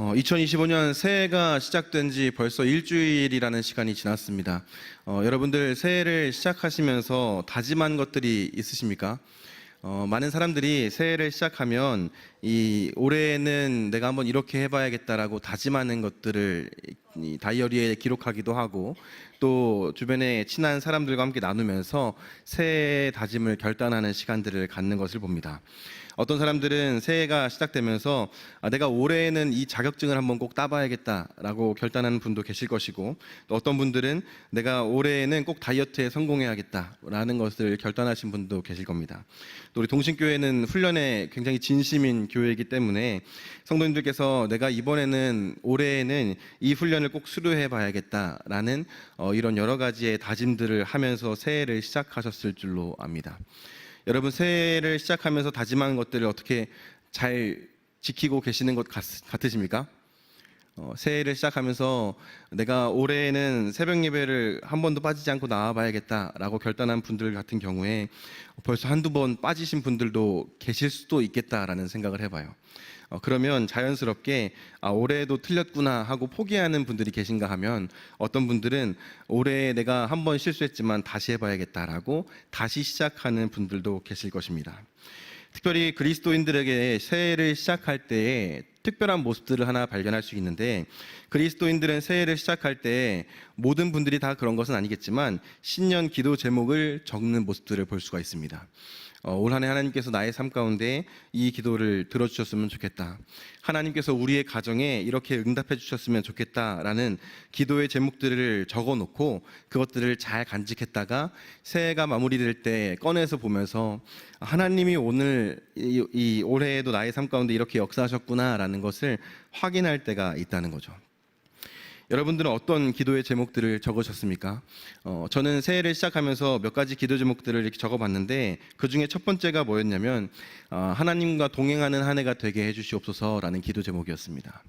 어, 2025년 새해가 시작된 지 벌써 일주일이라는 시간이 지났습니다. 어, 여러분들 새해를 시작하시면서 다짐한 것들이 있으십니까? 어, 많은 사람들이 새해를 시작하면 이 올해는 내가 한번 이렇게 해봐야겠다라고 다짐하는 것들을 이 다이어리에 기록하기도 하고 또 주변에 친한 사람들과 함께 나누면서 새해 다짐을 결단하는 시간들을 갖는 것을 봅니다. 어떤 사람들은 새해가 시작되면서 아, 내가 올해에는 이 자격증을 한번 꼭 따봐야겠다라고 결단하는 분도 계실 것이고 또 어떤 분들은 내가 올해에는 꼭 다이어트에 성공해야겠다라는 것을 결단하신 분도 계실 겁니다. 또 우리 동신교회는 훈련에 굉장히 진심인 교회이기 때문에 성도님들께서 내가 이번에는 올해에는 이 훈련을 꼭 수료해 봐야겠다라는 어, 이런 여러 가지의 다짐들을 하면서 새해를 시작하셨을 줄로 압니다. 여러분 새해를 시작하면서 다짐한 것들을 어떻게 잘 지키고 계시는 것 같, 같으십니까? 어, 새해를 시작하면서 내가 올해는 새벽 예배를 한 번도 빠지지 않고 나와봐야겠다라고 결단한 분들 같은 경우에 벌써 한두 번 빠지신 분들도 계실 수도 있겠다라는 생각을 해봐요. 어, 그러면 자연스럽게 아, 올해도 틀렸구나 하고 포기하는 분들이 계신가 하면 어떤 분들은 올해 내가 한 번 실수했지만 다시 해봐야겠다라고 다시 시작하는 분들도 계실 것입니다. 특별히 그리스도인들에게 새해를 시작할 때에 특별한 모습들을 하나 발견할 수 있는데 그리스도인들은 새해를 시작할 때 모든 분들이 다 그런 것은 아니겠지만 신년 기도 제목을 적는 모습들을 볼 수가 있습니다. 어, 올 한해 하나님께서 나의 삶 가운데 이 기도를 들어주셨으면 좋겠다. 하나님께서 우리의 가정에 이렇게 응답해 주셨으면 좋겠다라는 기도의 제목들을 적어 놓고 그것들을 잘 간직했다가 새해가 마무리될 때 꺼내서 보면서 하나님이 오늘 이, 이 올해에도 나의 삶 가운데 이렇게 역사하셨구나라는 것을 확인할 때가 있다는 거죠. 여러분들은 어떤 기도의 제목들을 적으셨습니까? 어, 저는 새해를 시작하면서 몇 가지 기도 제목들을 이렇게 적어봤는데 그 중에 첫 번째가 뭐였냐면 어, 하나님과 동행하는 한 해가 되게 해주시옵소서라는 기도 제목이었습니다.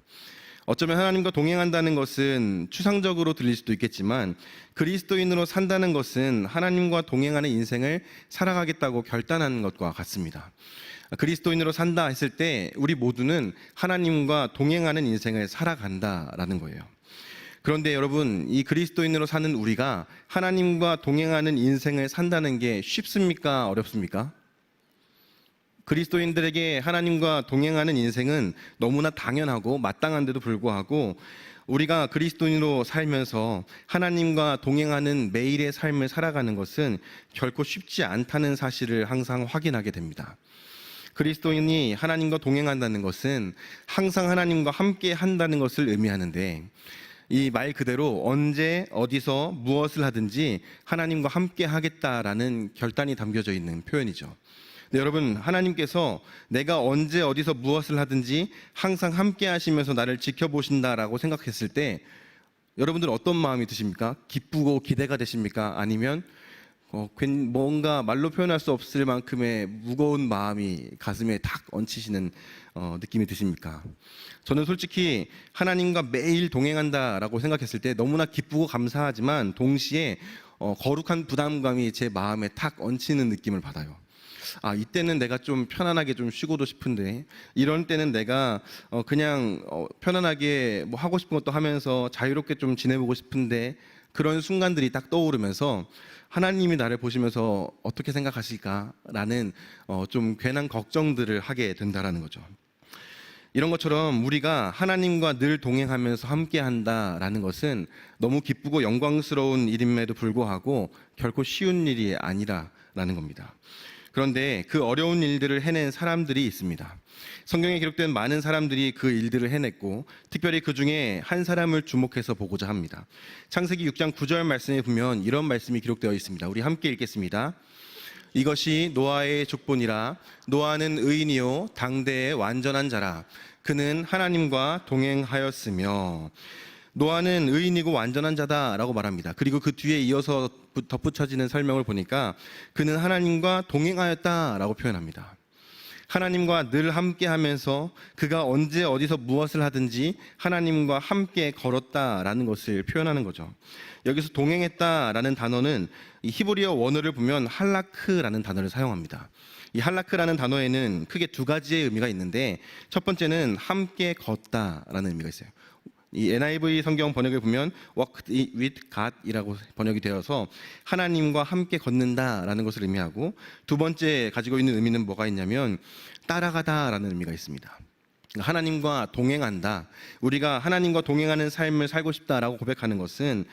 어쩌면 하나님과 동행한다는 것은 추상적으로 들릴 수도 있겠지만 그리스도인으로 산다는 것은 하나님과 동행하는 인생을 살아가겠다고 결단하는 것과 같습니다. 그리스도인으로 산다 했을 때 우리 모두는 하나님과 동행하는 인생을 살아간다라는 거예요. 그런데 여러분, 이 그리스도인으로 사는 우리가 하나님과 동행하는 인생을 산다는 게 쉽습니까? 어렵습니까? 그리스도인들에게 하나님과 동행하는 인생은 너무나 당연하고 마땅한데도 불구하고 우리가 그리스도인으로 살면서 하나님과 동행하는 매일의 삶을 살아가는 것은 결코 쉽지 않다는 사실을 항상 확인하게 됩니다. 그리스도인이 하나님과 동행한다는 것은 항상 하나님과 함께 한다는 것을 의미하는데 이 말 그대로 언제 어디서 무엇을 하든지 하나님과 함께 하겠다라는 결단이 담겨져 있는 표현이죠. 네, 여러분 하나님께서 내가 언제 어디서 무엇을 하든지 항상 함께 하시면서 나를 지켜보신다라고 생각했을 때 여러분들 어떤 마음이 드십니까? 기쁘고 기대가 되십니까? 아니면 어, 괜- 뭔가 말로 표현할 수 없을 만큼의 무거운 마음이 가슴에 탁 얹히시는 어, 느낌이 드십니까? 저는 솔직히 하나님과 매일 동행한다라고 생각했을 때 너무나 기쁘고 감사하지만 동시에 어, 거룩한 부담감이 제 마음에 탁 얹히는 느낌을 받아요. 아 이때는 내가 좀 편안하게 좀 쉬고도 싶은데 이런 때는 내가 어, 그냥 어, 편안하게 뭐 하고 싶은 것도 하면서 자유롭게 좀 지내보고 싶은데 그런 순간들이 딱 떠오르면서 하나님이 나를 보시면서 어떻게 생각하실까라는 어, 좀 괜한 걱정들을 하게 된다라는 거죠. 이런 것처럼 우리가 하나님과 늘 동행하면서 함께 한다라는 것은 너무 기쁘고 영광스러운 일임에도 불구하고 결코 쉬운 일이 아니라라는 겁니다. 그런데 그 어려운 일들을 해낸 사람들이 있습니다. 성경에 기록된 많은 사람들이 그 일들을 해냈고 특별히 그 중에 한 사람을 주목해서 보고자 합니다. 창세기 6장 9절 말씀에 보면 이런 말씀이 기록되어 있습니다. 우리 함께 읽겠습니다. 이것이 노아의 족본이라 노아는 의인이요 당대의 완전한 자라 그는 하나님과 동행하였으며 노아는 의인이고 완전한 자다라고 말합니다. 그리고 그 뒤에 이어서 덧붙여지는 설명을 보니까 그는 하나님과 동행하였다라고 표현합니다. 하나님과 늘 함께 하면서 그가 언제 어디서 무엇을 하든지 하나님과 함께 걸었다라는 것을 표현하는 거죠. 여기서 동행했다라는 단어는 이 히브리어 원어를 보면 할라크라는 단어를 사용합니다. 이 할라크라는 단어에는 크게 두 가지의 의미가 있는데 첫 번째는 함께 걷다라는 의미가 있어요. 이 NIV 성경 번역에 보면 walk with God이라고 번역이 되어서 하나님과 함께 걷는다라는 것을 의미하고 두 번째 가지고 있는 의미는 뭐가 있냐면 따라가다라는 의미가 있습니다. 하나님과 동행한다. 우리가 하나님과 동행하는 삶을 살고 싶다라고 고백하는 것은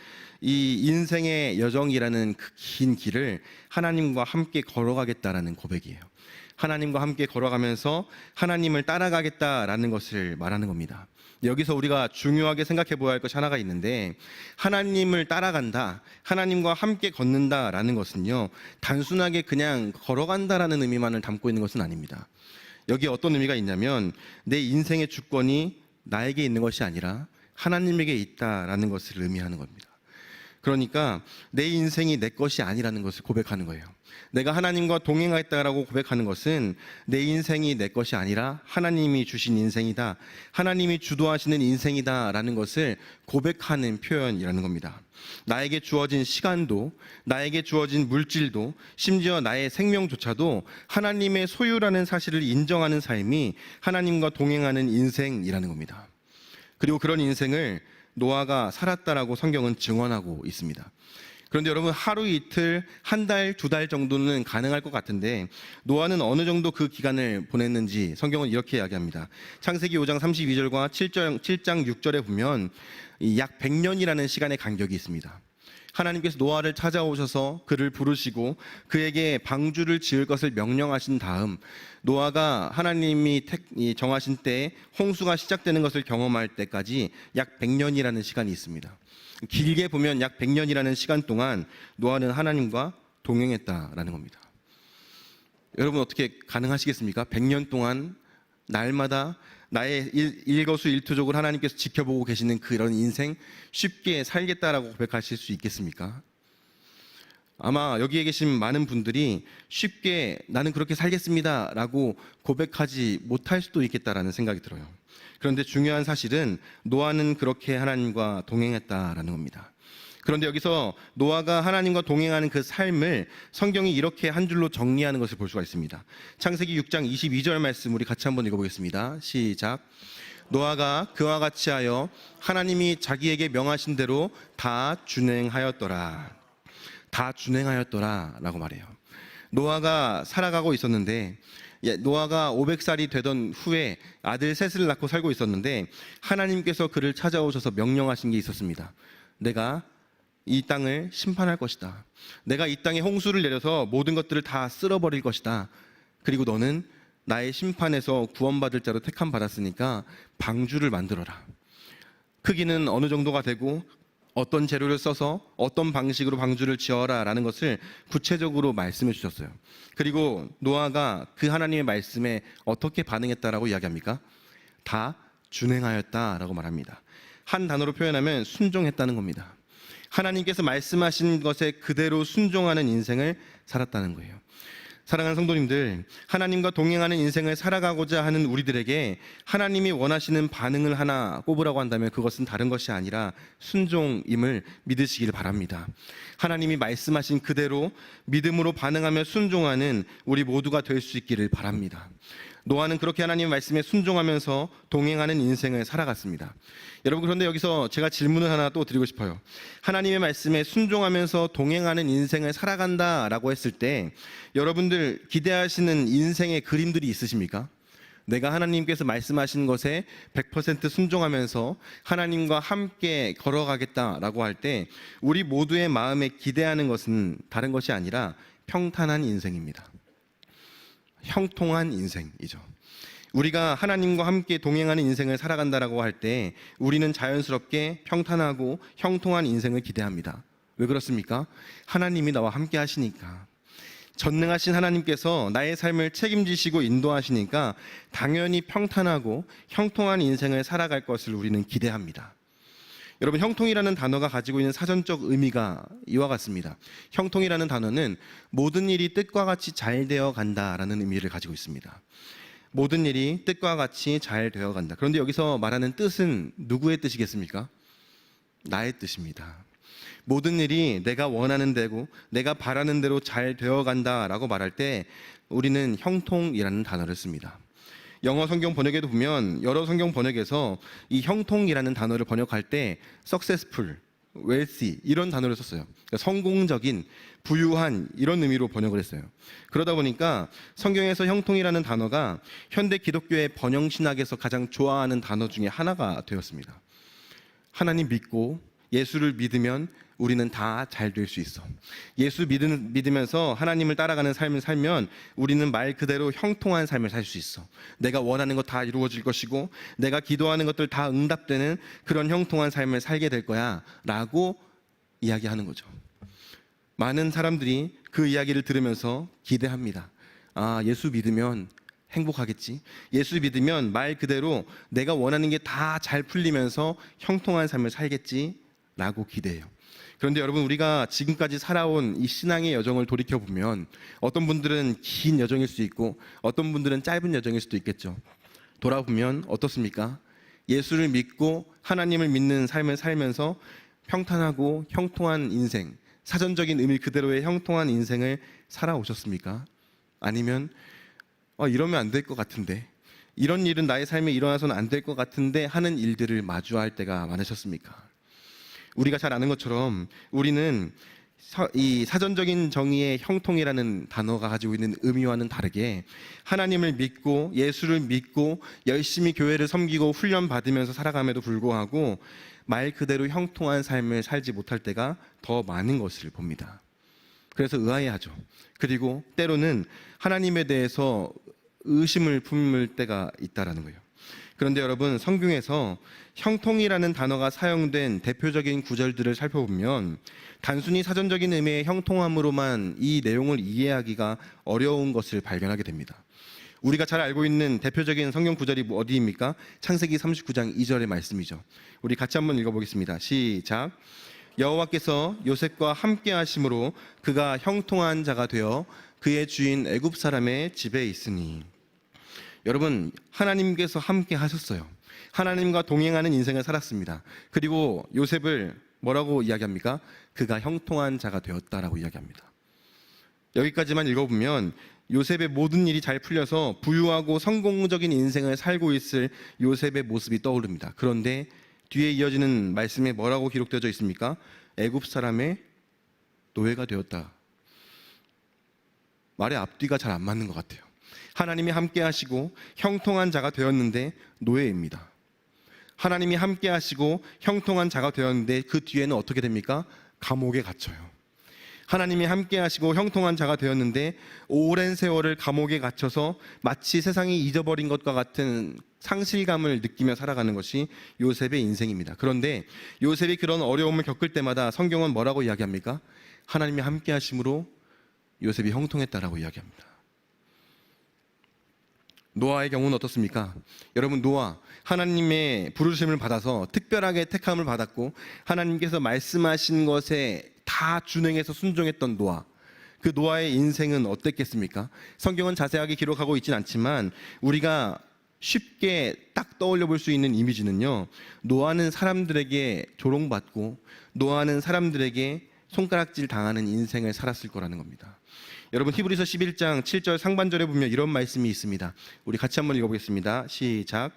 이 인생의 여정이라는 그 긴 길을 하나님과 함께 걸어가겠다라는 고백이에요. 하나님과 함께 걸어가면서 하나님을 따라가겠다라는 것을 말하는 겁니다. 여기서 우리가 중요하게 생각해 보아야 할 것이 하나가 있는데 하나님을 따라간다, 하나님과 함께 걷는다라는 것은요 단순하게 그냥 걸어간다라는 의미만을 담고 있는 것은 아닙니다. 여기에 어떤 의미가 있냐면 내 인생의 주권이 나에게 있는 것이 아니라 하나님에게 있다라는 것을 의미하는 겁니다. 그러니까 내 인생이 내 것이 아니라는 것을 고백하는 거예요. 내가 하나님과 동행하겠다라고 고백하는 것은 내 인생이 내 것이 아니라 하나님이 주신 인생이다. 하나님이 주도하시는 인생이다라는 것을 고백하는 표현이라는 겁니다. 나에게 주어진 시간도, 나에게 주어진 물질도, 심지어 나의 생명조차도 하나님의 소유라는 사실을 인정하는 삶이 하나님과 동행하는 인생이라는 겁니다. 그리고 그런 인생을 노아가 살았다라고 성경은 증언하고 있습니다. 그런데 여러분 하루 이틀 한 달두달 정도는 가능할 것 같은데 노아는 어느 정도 그 기간을 보냈는지 성경은 이렇게 이야기합니다. 창세기 5장 32절과 7장 7장 6절에 보면 이약 100년이라는 시간의 간격이 있습니다. 하나님께서 노아를 찾아오셔서 그를 부르시고 그에게 방주를 지을 것을 명령하신 다음 노아가 하나님이 정하신 때에 홍수가 시작되는 것을 경험할 때까지 약 100년이라는 시간이 있습니다. 길게 보면 약 100년이라는 시간 동안 노아는 하나님과 동행했다라는 겁니다. 여러분 어떻게 가능하시겠습니까? 100년 동안 날마다 나의 일, 일거수일투족을 하나님께서 지켜보고 계시는 그런 인생 쉽게 살겠다라고 고백하실 수 있겠습니까? 아마 여기에 계신 많은 분들이 쉽게 나는 그렇게 살겠습니다라고 고백하지 못할 수도 있겠다라는 생각이 들어요. 그런데 중요한 사실은 노아는 그렇게 하나님과 동행했다라는 겁니다. 그런데 여기서 노아가 하나님과 동행하는 그 삶을 성경이 이렇게 한 줄로 정리하는 것을 볼 수가 있습니다. 창세기 6장 22절 말씀 우리 같이 한번 읽어보겠습니다. 시작. 노아가 그와 같이 하여 하나님이 자기에게 명하신 대로 다 준행하였더라. 다 준행하였더라 라고 말해요. 노아가 살아가고 있었는데 예, 노아가 500살이 되던 후에 아들 셋을 낳고 살고 있었는데 하나님께서 그를 찾아오셔서 명령하신 게 있었습니다. 내가 이 땅을 심판할 것이다. 내가 이 땅에 홍수를 내려서 모든 것들을 다 쓸어버릴 것이다. 그리고 너는 나의 심판에서 구원받을 자로 택함 받았으니까 방주를 만들어라. 크기는 어느 정도가 되고 어떤 재료를 써서 어떤 방식으로 방주를 지어라라는 것을 구체적으로 말씀해 주셨어요. 그리고 노아가 그 하나님의 말씀에 어떻게 반응했다라고 이야기합니까? 다 준행하였다라고 말합니다. 한 단어로 표현하면 순종했다는 겁니다. 하나님께서 말씀하신 것에 그대로 순종하는 인생을 살았다는 거예요. 사랑하는 성도님들, 하나님과 동행하는 인생을 살아가고자 하는 우리들에게 하나님이 원하시는 반응을 하나 꼽으라고 한다면 그것은 다른 것이 아니라 순종임을 믿으시길 바랍니다. 하나님이 말씀하신 그대로 믿음으로 반응하며 순종하는 우리 모두가 될 수 있기를 바랍니다. 노아는 그렇게 하나님 말씀에 순종하면서 동행하는 인생을 살아갔습니다. 여러분 그런데 여기서 제가 질문을 하나 또 드리고 싶어요. 하나님의 말씀에 순종하면서 동행하는 인생을 살아간다라고 했을 때 여러분들 기대하시는 인생의 그림들이 있으십니까? 내가 하나님께서 말씀하신 것에 100% 순종하면서 하나님과 함께 걸어가겠다라고 할 때 우리 모두의 마음에 기대하는 것은 다른 것이 아니라 평탄한 인생입니다. 형통한 인생이죠. 우리가 하나님과 함께 동행하는 인생을 살아간다라고 할 때 우리는 자연스럽게 평탄하고 형통한 인생을 기대합니다. 왜 그렇습니까? 하나님이 나와 함께 하시니까. 전능하신 하나님께서 나의 삶을 책임지시고 인도하시니까 당연히 평탄하고 형통한 인생을 살아갈 것을 우리는 기대합니다. 여러분 형통이라는 단어가 가지고 있는 사전적 의미가 이와 같습니다. 형통이라는 단어는 모든 일이 뜻과 같이 잘 되어 간다라는 의미를 가지고 있습니다. 모든 일이 뜻과 같이 잘 되어 간다. 그런데 여기서 말하는 뜻은 누구의 뜻이겠습니까? 나의 뜻입니다. 모든 일이 내가 원하는 대로 내가 바라는 대로 잘 되어 간다라고 말할 때 우리는 형통이라는 단어를 씁니다. 영어 성경 번역에도 보면 여러 성경 번역에서 이 형통이라는 단어를 번역할 때 successful, wealthy 이런 단어를 썼어요. 그러니까 성공적인, 부유한 이런 의미로 번역을 했어요. 그러다 보니까 성경에서 형통이라는 단어가 현대 기독교의 번영 신학에서 가장 좋아하는 단어 중에 하나가 되었습니다. 하나님 믿고 예수를 믿으면 우리는 다 잘 될 수 있어. 예수 믿은, 믿으면서 하나님을 따라가는 삶을 살면 우리는 말 그대로 형통한 삶을 살 수 있어. 내가 원하는 것 다 이루어질 것이고 내가 기도하는 것들 다 응답되는 그런 형통한 삶을 살게 될 거야. 라고 이야기하는 거죠. 많은 사람들이 그 이야기를 들으면서 기대합니다. 아, 예수 믿으면 행복하겠지. 예수 믿으면 말 그대로 내가 원하는 게 다 잘 풀리면서 형통한 삶을 살겠지. 라고 기대해요. 그런데 여러분, 우리가 지금까지 살아온 이 신앙의 여정을 돌이켜 보면 어떤 분들은 긴 여정일 수 있고 어떤 분들은 짧은 여정일 수도 있겠죠. 돌아보면 어떻습니까? 예수를 믿고 하나님을 믿는 삶을 살면서 평탄하고 형통한 인생, 사전적인 의미 그대로의 형통한 인생을 살아오셨습니까? 아니면 어, 이러면 안 될 것 같은데 이런 일은 나의 삶에 일어나서는 안 될 것 같은데 하는 일들을 마주할 때가 많으셨습니까? 우리가 잘 아는 것처럼 우리는 사, 이 사전적인 정의의 형통이라는 단어가 가지고 있는 의미와는 다르게 하나님을 믿고 예수를 믿고 열심히 교회를 섬기고 훈련 받으면서 살아감에도 불구하고 말 그대로 형통한 삶을 살지 못할 때가 더 많은 것을 봅니다. 그래서 의아해하죠. 그리고 때로는 하나님에 대해서 의심을 품을 때가 있다라는 거예요. 그런데 여러분 성경에서 형통이라는 단어가 사용된 대표적인 구절들을 살펴보면 단순히 사전적인 의미의 형통함으로만 이 내용을 이해하기가 어려운 것을 발견하게 됩니다. 우리가 잘 알고 있는 대표적인 성경 구절이 어디입니까? 창세기 39장 2절의 말씀이죠. 우리 같이 한번 읽어보겠습니다. 시작. 여호와께서 요셉과 함께 하심으로 그가 형통한 자가 되어 그의 주인 애굽 사람의 집에 있으니 여러분 하나님께서 함께 하셨어요. 하나님과 동행하는 인생을 살았습니다. 그리고 요셉을 뭐라고 이야기합니까? 그가 형통한 자가 되었다라고 이야기합니다. 여기까지만 읽어보면 요셉의 모든 일이 잘 풀려서 부유하고 성공적인 인생을 살고 있을 요셉의 모습이 떠오릅니다. 그런데 뒤에 이어지는 말씀에 뭐라고 기록되어 있습니까? 애굽 사람의 노예가 되었다. 말의 앞뒤가 잘 안 맞는 것 같아요. 하나님이 함께 하시고 형통한 자가 되었는데 노예입니다. 하나님이 함께 하시고 형통한 자가 되었는데 그 뒤에는 어떻게 됩니까? 감옥에 갇혀요. 하나님이 함께 하시고 형통한 자가 되었는데 오랜 세월을 감옥에 갇혀서 마치 세상이 잊어버린 것과 같은 상실감을 느끼며 살아가는 것이 요셉의 인생입니다. 그런데 요셉이 그런 어려움을 겪을 때마다 성경은 뭐라고 이야기합니까? 하나님이 함께 하심으로 요셉이 형통했다라고 이야기합니다. 노아의 경우는 어떻습니까? 여러분 노아 하나님의 부르심을 받아서 특별하게 택함을 받았고 하나님께서 말씀하신 것에 다 준행해서 순종했던 노아. 그 노아의 인생은 어땠겠습니까? 성경은 자세하게 기록하고 있진 않지만 우리가 쉽게 딱 떠올려 볼 수 있는 이미지는요. 노아는 사람들에게 조롱받고 노아는 사람들에게 손가락질 당하는 인생을 살았을 거라는 겁니다. 여러분 히브리서 11장 7절 상반절에 보면 이런 말씀이 있습니다. 우리 같이 한번 읽어보겠습니다. 시작.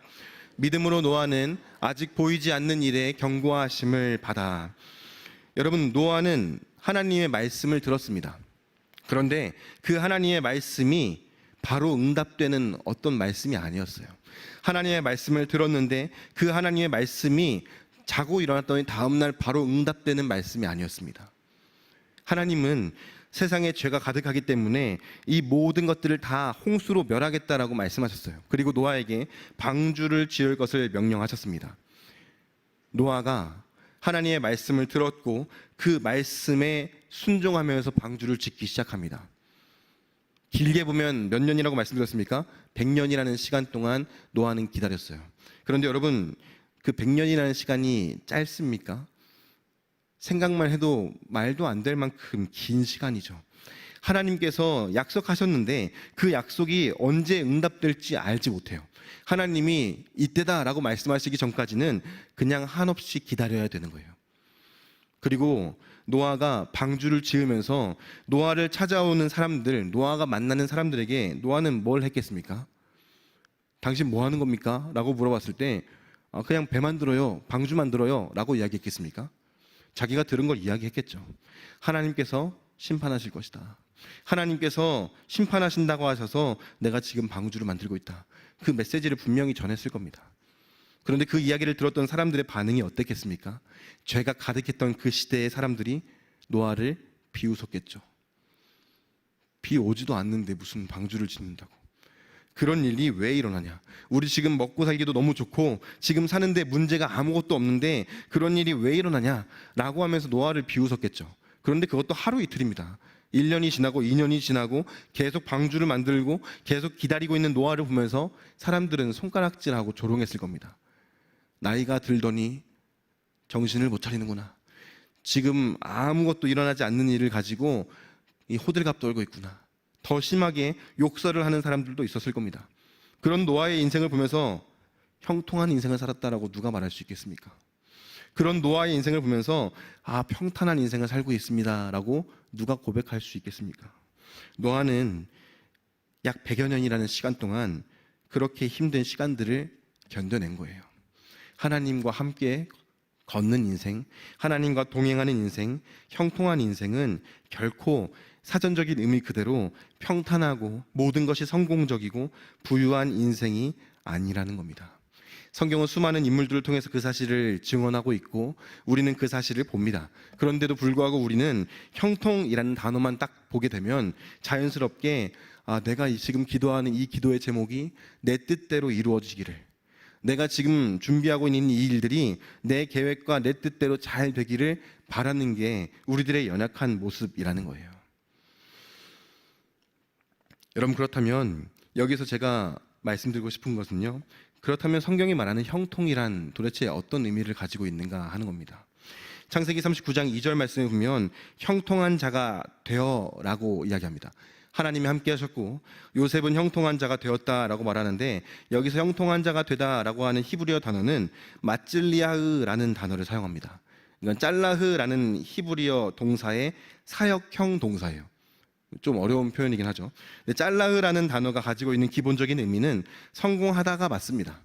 믿음으로 노아는 아직 보이지 않는 일에 경고하심을 받아. 여러분 노아는 하나님의 말씀을 들었습니다. 그런데 그 하나님의 말씀이 바로 응답되는 어떤 말씀이 아니었어요. 하나님의 말씀을 들었는데 그 하나님의 말씀이 자고 일어났더니 다음날 바로 응답되는 말씀이 아니었습니다. 하나님은 세상에 죄가 가득하기 때문에 이 모든 것들을 다 홍수로 멸하겠다라고 말씀하셨어요. 그리고 노아에게 방주를 지을 것을 명령하셨습니다. 노아가 하나님의 말씀을 들었고 그 말씀에 순종하면서 방주를 짓기 시작합니다. 길게 보면 몇 년이라고 말씀드렸습니까? 100년이라는 시간 동안 노아는 기다렸어요. 그런데 여러분, 그 100년이라는 시간이 짧습니까? 생각만 해도 말도 안 될 만큼 긴 시간이죠. 하나님께서 약속하셨는데 그 약속이 언제 응답될지 알지 못해요. 하나님이 이때다라고 말씀하시기 전까지는 그냥 한없이 기다려야 되는 거예요. 그리고 노아가 방주를 지으면서 노아를 찾아오는 사람들, 노아가 만나는 사람들에게 노아는 뭘 했겠습니까? 당신 뭐 하는 겁니까? 라고 물어봤을 때 아, 그냥 배 만들어요. 방주 만들어요. 라고 이야기했겠습니까? 자기가 들은 걸 이야기했겠죠. 하나님께서 심판하실 것이다. 하나님께서 심판하신다고 하셔서 내가 지금 방주를 만들고 있다. 그 메시지를 분명히 전했을 겁니다. 그런데 그 이야기를 들었던 사람들의 반응이 어땠겠습니까? 죄가 가득했던 그 시대의 사람들이 노아를 비웃었겠죠. 비 오지도 않는데 무슨 방주를 짓는다고. 그런 일이 왜 일어나냐? 우리 지금 먹고 살기도 너무 좋고 지금 사는데 문제가 아무것도 없는데 그런 일이 왜 일어나냐? 라고 하면서 노아를 비웃었겠죠. 그런데 그것도 하루 이틀입니다. 1년이 지나고 2년이 지나고 계속 방주를 만들고 계속 기다리고 있는 노아를 보면서 사람들은 손가락질하고 조롱했을 겁니다. 나이가 들더니 정신을 못 차리는구나. 지금 아무것도 일어나지 않는 일을 가지고 이 호들갑 떨고 있구나. 더 심하게 욕설을 하는 사람들도 있었을 겁니다. 그런 노아의 인생을 보면서 형통한 인생을 살았다라고 누가 말할 수 있겠습니까? 그런 노아의 인생을 보면서 아 평탄한 인생을 살고 있습니다라고 누가 고백할 수 있겠습니까? 노아는 약 100여 년이라는 시간 동안 그렇게 힘든 시간들을 견뎌낸 거예요. 하나님과 함께 걷는 인생, 하나님과 동행하는 인생, 형통한 인생은 결코 사전적인 의미 그대로 평탄하고 모든 것이 성공적이고 부유한 인생이 아니라는 겁니다. 성경은 수많은 인물들을 통해서 그 사실을 증언하고 있고 우리는 그 사실을 봅니다. 그런데도 불구하고 우리는 형통이라는 단어만 딱 보게 되면 자연스럽게 아, 내가 지금 기도하는 이 기도의 제목이 내 뜻대로 이루어지기를 내가 지금 준비하고 있는 이 일들이 내 계획과 내 뜻대로 잘 되기를 바라는 게 우리들의 연약한 모습이라는 거예요. 여러분 그렇다면 여기서 제가 말씀드리고 싶은 것은요. 그렇다면 성경이 말하는 형통이란 도대체 어떤 의미를 가지고 있는가 하는 겁니다. 창세기 39장 2절 말씀에 보면 형통한 자가 되어라고 이야기합니다. 하나님이 함께 하셨고 요셉은 형통한 자가 되었다라고 말하는데 여기서 형통한 자가 되다라고 하는 히브리어 단어는 마찔리아흐라는 단어를 사용합니다. 이건 짤라흐라는 히브리어 동사의 사역형 동사예요. 좀 어려운 표현이긴 하죠. 짤라흐라는 단어가 가지고 있는 기본적인 의미는 성공하다가 맞습니다.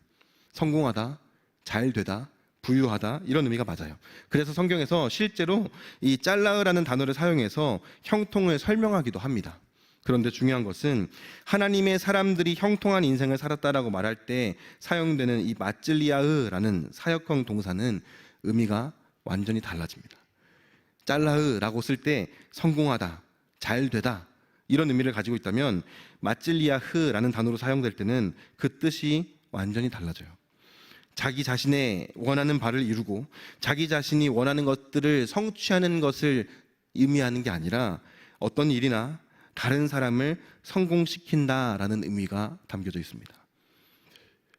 성공하다, 잘 되다, 부유하다 이런 의미가 맞아요. 그래서 성경에서 실제로 이 짤라흐라는 단어를 사용해서 형통을 설명하기도 합니다. 그런데 중요한 것은 하나님의 사람들이 형통한 인생을 살았다라고 말할 때 사용되는 이 마찔리아흐라는 사역형 동사는 의미가 완전히 달라집니다. 짤라흐라고 쓸 때 성공하다, 잘 되다 이런 의미를 가지고 있다면 마찔리아흐라는 단어로 사용될 때는 그 뜻이 완전히 달라져요. 자기 자신의 원하는 바를 이루고 자기 자신이 원하는 것들을 성취하는 것을 의미하는 게 아니라 어떤 일이나 다른 사람을 성공시킨다라는 의미가 담겨져 있습니다.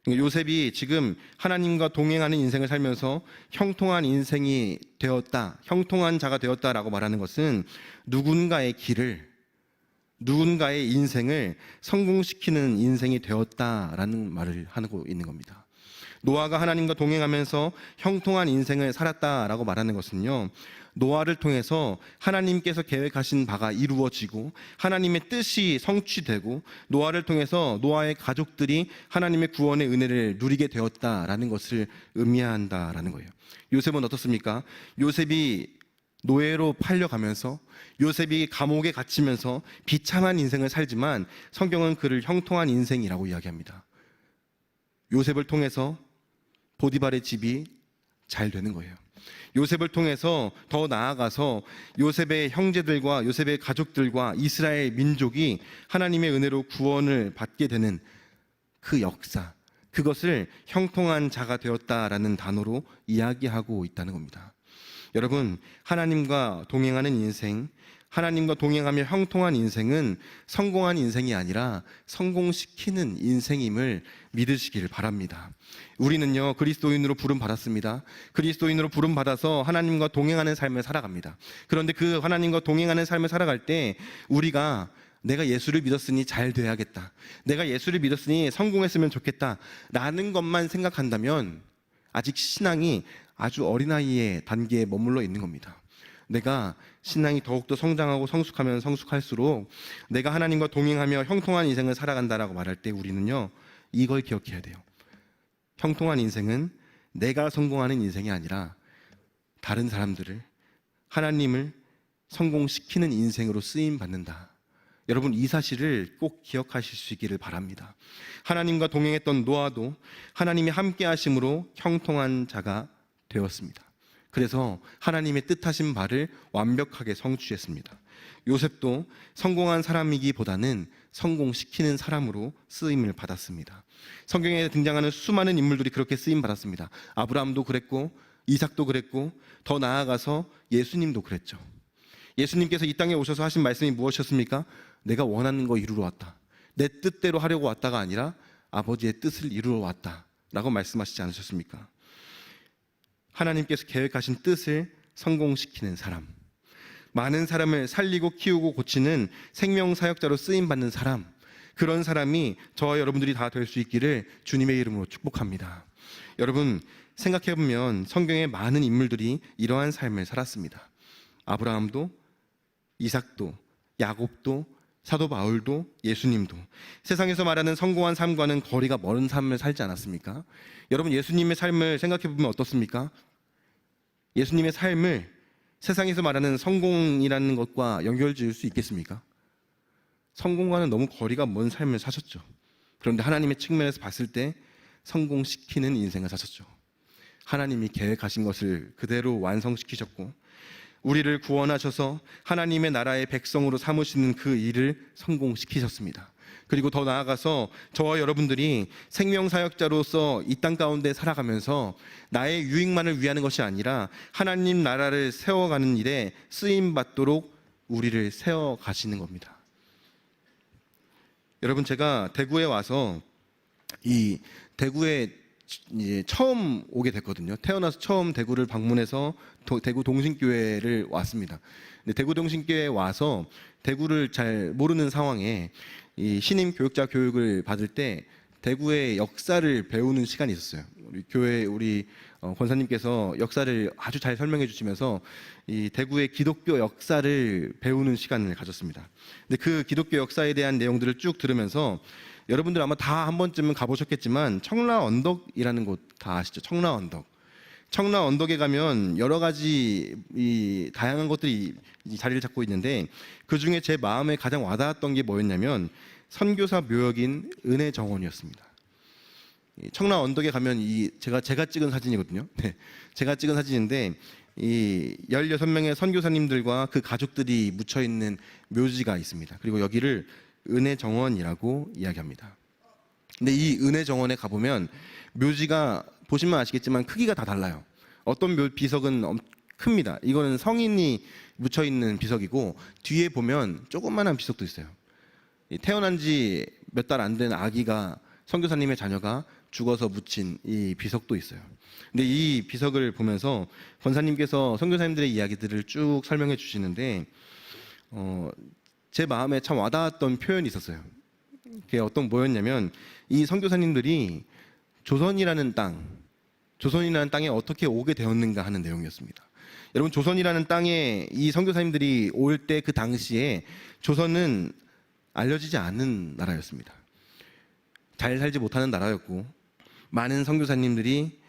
요셉이 지금 하나님과 동행하는 인생을 살면서 형통한 인생이 되었다, 형통한 자가 되었다라고 말하는 것은 누군가의 길을, 누군가의 인생을 성공시키는 인생이 되었다라는 말을 하고 있는 겁니다. 노아가 하나님과 동행하면서 형통한 인생을 살았다라고 말하는 것은요, 노아를 통해서 하나님께서 계획하신 바가 이루어지고 하나님의 뜻이 성취되고 노아를 통해서 노아의 가족들이 하나님의 구원의 은혜를 누리게 되었다라는 것을 의미한다라는 거예요. 요셉은 어떻습니까? 요셉이 노예로 팔려가면서 요셉이 감옥에 갇히면서 비참한 인생을 살지만 성경은 그를 형통한 인생이라고 이야기합니다. 요셉을 통해서 보디발의 집이 잘 되는 거예요. 요셉을 통해서 더 나아가서 요셉의 형제들과 요셉의 가족들과 이스라엘 민족이 하나님의 은혜로 구원을 받게 되는 그 역사, 그것을 형통한 자가 되었다라는 단어로 이야기하고 있다는 겁니다. 여러분, 하나님과 동행하는 인생, 하나님과 동행하며 형통한 인생은 성공한 인생이 아니라 성공시키는 인생임을 믿으시기를 바랍니다. 우리는요, 그리스도인으로 부름 받았습니다. 그리스도인으로 부름 받아서 하나님과 동행하는 삶을 살아갑니다. 그런데 그 하나님과 동행하는 삶을 살아갈 때 우리가 내가 예수를 믿었으니 잘 돼야겠다. 내가 예수를 믿었으니 성공했으면 좋겠다. 라는 것만 생각한다면 아직 신앙이 아주 어린아이의 단계에 머물러 있는 겁니다. 내가 신앙이 더욱더 성장하고 성숙하면 성숙할수록 내가 하나님과 동행하며 형통한 인생을 살아간다라고 말할 때 우리는요 이걸 기억해야 돼요. 형통한 인생은 내가 성공하는 인생이 아니라 다른 사람들을 하나님을 성공시키는 인생으로 쓰임 받는다. 여러분 이 사실을 꼭 기억하실 수 있기를 바랍니다. 하나님과 동행했던 노아도 하나님이 함께 하심으로 형통한 자가 되었습니다. 그래서 하나님의 뜻하신 바를 완벽하게 성취했습니다. 요셉도 성공한 사람이기보다는 성공시키는 사람으로 쓰임을 받았습니다. 성경에 등장하는 수많은 인물들이 그렇게 쓰임 받았습니다. 아브라함도 그랬고 이삭도 그랬고 더 나아가서 예수님도 그랬죠. 예수님께서 이 땅에 오셔서 하신 말씀이 무엇이었습니까? 내가 원하는 거 이루러 왔다. 내 뜻대로 하려고 왔다가 아니라 아버지의 뜻을 이루러 왔다 라고 말씀하시지 않으셨습니까? 하나님께서 계획하신 뜻을 성공시키는 사람. 많은 사람을 살리고 키우고 고치는 생명 사역자로 쓰임 받는 사람. 그런 사람이 저와 여러분들이 다 될 수 있기를 주님의 이름으로 축복합니다. 여러분 생각해 보면 성경에 많은 인물들이 이러한 삶을 살았습니다. 아브라함도 이삭도 야곱도 사도 바울도 예수님도 세상에서 말하는 성공한 삶과는 거리가 먼 삶을 살지 않았습니까? 여러분 예수님의 삶을 생각해 보면 어떻습니까? 예수님의 삶을 세상에서 말하는 성공이라는 것과 연결 지을 수 있겠습니까? 성공과는 너무 거리가 먼 삶을 사셨죠. 그런데 하나님의 측면에서 봤을 때 성공시키는 인생을 사셨죠. 하나님이 계획하신 것을 그대로 완성시키셨고 우리를 구원하셔서 하나님의 나라의 백성으로 삼으시는 그 일을 성공시키셨습니다. 그리고 더 나아가서 저와 여러분들이 생명 사역자로서 이 땅 가운데 살아가면서 나의 유익만을 위하는 것이 아니라 하나님 나라를 세워가는 일에 쓰임 받도록 우리를 세워 가시는 겁니다. 여러분 제가 대구에 와서 이 대구에 이제 처음 오게 됐거든요. 태어나서 처음 대구를 방문해서 도- 대구 동신교회를 왔습니다. 근데 대구 동신교회에 와서 대구를 잘 모르는 상황에 이 신임 교육자 교육을 받을 때 대구의 역사를 배우는 시간이 있었어요. 우리 교회 우리 어, 권사님께서 역사를 아주 잘 설명해 주시면서 이 대구의 기독교 역사를 배우는 시간을 가졌습니다. 근데 그 기독교 역사에 대한 내용들을 쭉 들으면서 여러분들 아마 다 한 번쯤은 가보셨겠지만 청라 언덕이라는 곳 다 아시죠? 청라 언덕. 청라 언덕에 가면 여러 가지 이 다양한 것들이 이 자리를 잡고 있는데 그 중에 제 마음에 가장 와닿았던 게 뭐였냐면 선교사 묘역인 은혜 정원이었습니다. 이 청라 언덕에 가면 이 제가 제가 찍은 사진이거든요. 네. 제가 찍은 사진인데 이 16명의 선교사님들과 그 가족들이 묻혀 있는 묘지가 있습니다. 그리고 여기를 은혜 정원이라고 이야기합니다. 근데 이 은혜 정원에 가보면 묘지가 보시면 아시겠지만 크기가 다 달라요. 어떤 묘 비석은 엄- 큽니다. 이거는 성인이 묻혀 있는 비석이고 뒤에 보면 조그만한 비석도 있어요. 이 태어난 지 몇 달 안 된 아기가 선교사님의 자녀가 죽어서 묻힌 이 비석도 있어요. 근데 이 비석을 보면서 권사님께서 선교사님들의 이야기들을 쭉 설명해 주시는데 어, 제 마음에 참 와닿았던 표현이 있었어요. 그게 어떤 뭐였냐면 이 선교사님들이 조선이라는 땅, 조선이라는 땅에 어떻게 오게 되었는가 하는 내용이었습니다. 여러분 조선이라는 땅에 이 선교사님들이 올 때 그 당시에 조선은 알려지지 않는 나라였습니다. 잘 살지 못하는 나라였고 많은 선교사님들이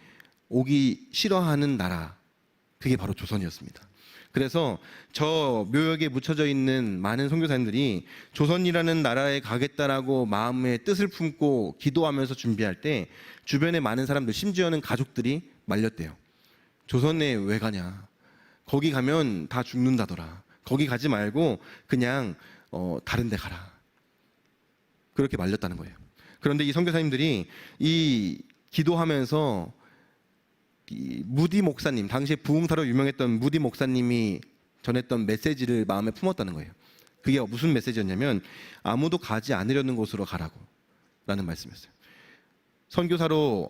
오기 싫어하는 나라 그게 바로 조선이었습니다. 그래서 저 묘역에 묻혀져 있는 많은 선교사님들이 조선이라는 나라에 가겠다라고 마음의 뜻을 품고 기도하면서 준비할 때 주변에 많은 사람들 심지어는 가족들이 말렸대요. 조선에 왜 가냐? 거기 가면 다 죽는다더라. 거기 가지 말고 그냥 어, 다른 데 가라. 그렇게 말렸다는 거예요. 그런데 이 선교사님들이 이 기도하면서 이 무디 목사님 당시에 부흥사로 유명했던 무디 목사님이 전했던 메시지를 마음에 품었다는 거예요. 그게 무슨 메시지였냐면 아무도 가지 않으려는 곳으로 가라고 라는 말씀이었어요. 선교사로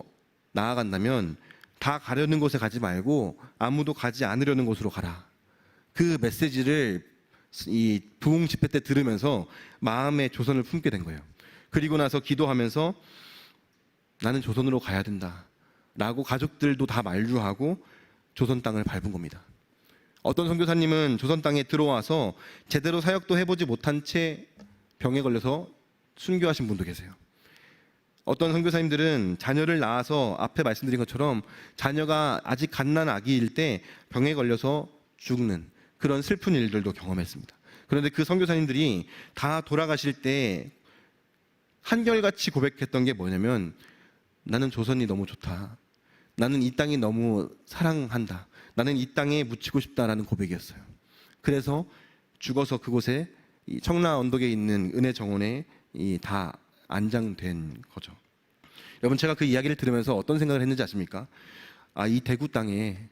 나아간다면 다 가려는 곳에 가지 말고 아무도 가지 않으려는 곳으로 가라. 그 메시지를 이 부흥 집회 때 들으면서 마음의 조선을 품게 된 거예요. 그리고 나서 기도하면서 나는 조선으로 가야 된다. 라고 가족들도 다 만류하고 조선 땅을 밟은 겁니다. 어떤 선교사님은 조선 땅에 들어와서 제대로 사역도 해보지 못한 채 병에 걸려서 순교하신 분도 계세요. 어떤 선교사님들은 자녀를 낳아서 앞에 말씀드린 것처럼 자녀가 아직 갓난 아기일 때 병에 걸려서 죽는 그런 슬픈 일들도 경험했습니다. 그런데 그 선교사님들이 다 돌아가실 때 한결같이 고백했던 게 뭐냐면 나는 조선이 너무 좋다. 나는 이 땅이 너무 사랑한다. 나는 이 땅에 묻히고 싶다라는 고백이었어요. 그래서 죽어서 그곳에 이 청라 언덕에 있는 은혜 정원에 이다 안장된 거죠. 여러분 제가 그 이야기를 들으면서 어떤 생각을 했는지 아십니까? 아, 이 대구 땅에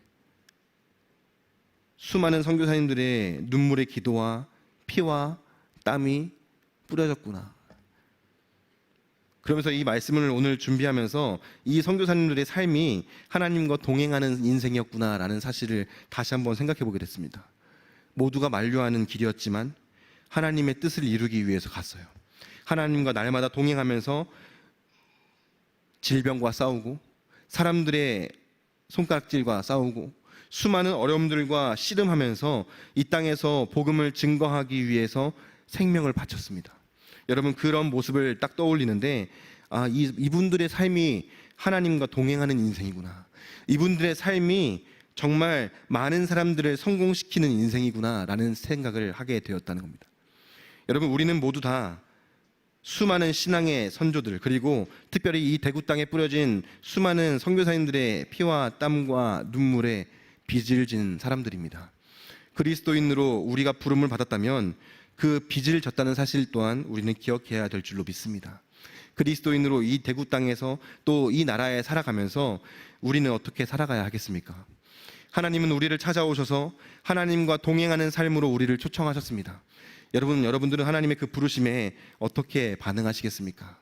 수많은 선교사님들의 눈물의 기도와 피와 땀이 뿌려졌구나. 그러면서 이 말씀을 오늘 준비하면서 이 선교사님들의 삶이 하나님과 동행하는 인생이었구나라는 사실을 다시 한번 생각해 보게 됐습니다. 모두가 만류하는 길이었지만 하나님의 뜻을 이루기 위해서 갔어요. 하나님과 날마다 동행하면서 질병과 싸우고 사람들의 손가락질과 싸우고 수많은 어려움들과 씨름하면서 이 땅에서 복음을 증거하기 위해서 생명을 바쳤습니다. 여러분 그런 모습을 딱 떠올리는데 아, 이, 이분들의 삶이 하나님과 동행하는 인생이구나. 이분들의 삶이 정말 많은 사람들을 성공시키는 인생이구나라는 생각을 하게 되었다는 겁니다. 여러분 우리는 모두 다 수많은 신앙의 선조들 그리고 특별히 이 대구 땅에 뿌려진 수많은 선교사님들의 피와 땀과 눈물에 빚을 진 사람들입니다. 그리스도인으로 우리가 부름을 받았다면 그 빚을 졌다는 사실 또한 우리는 기억해야 될 줄로 믿습니다. 그리스도인으로 이 대구 땅에서 또 이 나라에 살아가면서 우리는 어떻게 살아가야 하겠습니까? 하나님은 우리를 찾아오셔서 하나님과 동행하는 삶으로 우리를 초청하셨습니다. 여러분, 여러분들은 하나님의 그 부르심에 어떻게 반응하시겠습니까?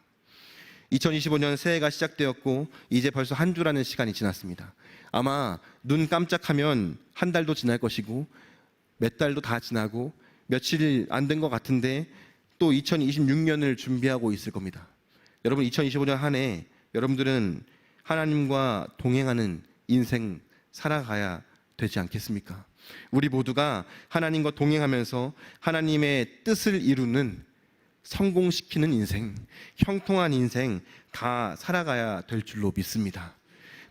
2025년 새해가 시작되었고 이제 벌써 한 주라는 시간이 지났습니다. 아마 눈 깜짝하면 한 달도 지날 것이고 몇 달도 다 지나고 며칠 안 된 것 같은데 또 2026년을 준비하고 있을 겁니다. 여러분 2025년 한 해 여러분들은 하나님과 동행하는 인생 살아가야 되지 않겠습니까? 우리 모두가 하나님과 동행하면서 하나님의 뜻을 이루는 성공시키는 인생, 형통한 인생 다 살아가야 될 줄로 믿습니다.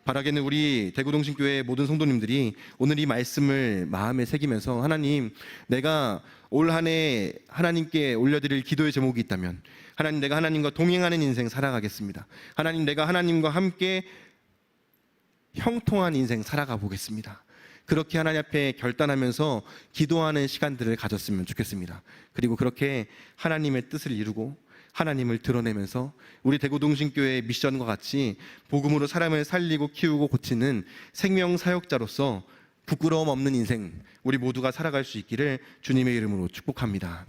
바라기는 우리 대구동신교회 모든 성도님들이 오늘 이 말씀을 마음에 새기면서 하나님 내가 올 한 해 하나님께 올려드릴 기도의 제목이 있다면 하나님 내가 하나님과 동행하는 인생 살아가겠습니다. 하나님 내가 하나님과 함께 형통한 인생 살아가 보겠습니다. 그렇게 하나님 앞에 결단하면서 기도하는 시간들을 가졌으면 좋겠습니다. 그리고 그렇게 하나님의 뜻을 이루고 하나님을 드러내면서 우리 대구동신교회의 미션과 같이 복음으로 사람을 살리고 키우고 고치는 생명 사역자로서 부끄러움 없는 인생 우리 모두가 살아갈 수 있기를 주님의 이름으로 축복합니다.